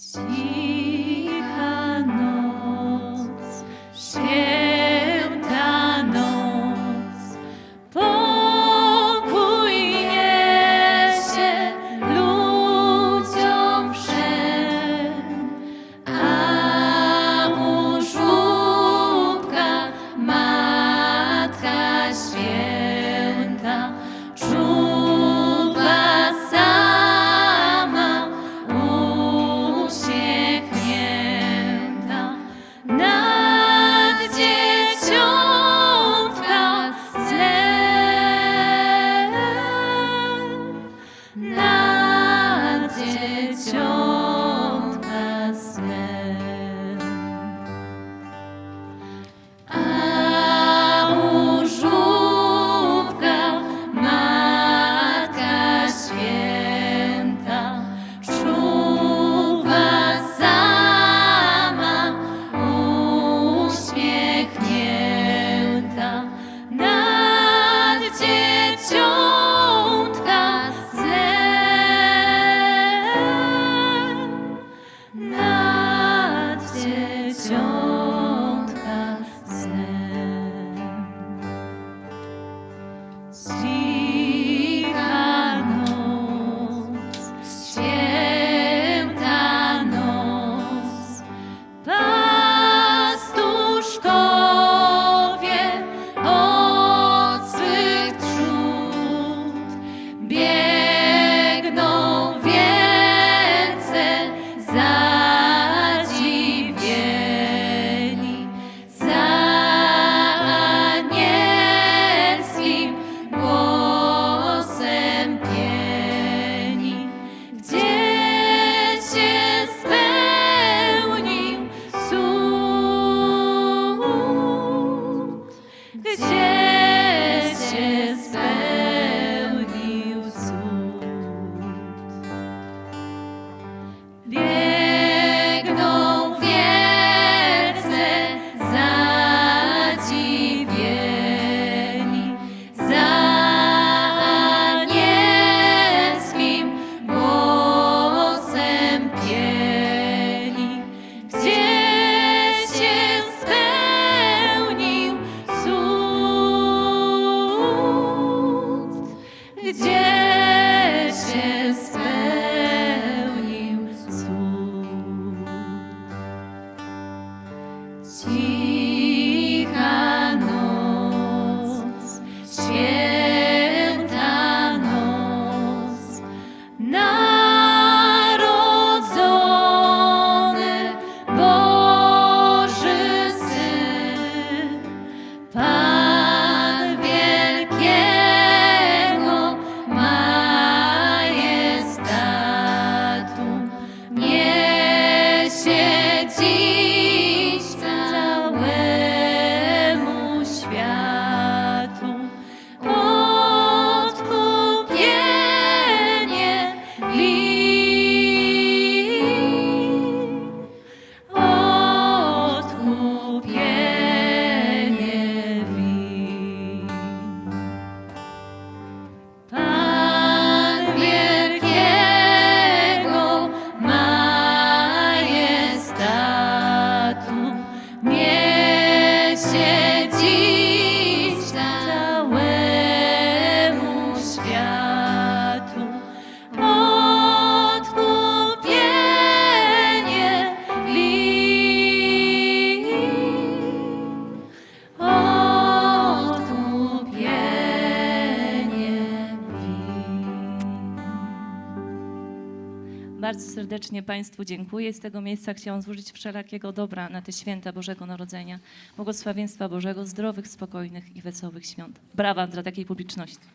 See. Bardzo serdecznie Państwu dziękuję. Z tego miejsca chciałam złożyć wszelakiego dobra na te święta Bożego Narodzenia, błogosławieństwa Bożego, zdrowych, spokojnych i wesołych świąt. Brawa dla takiej publiczności.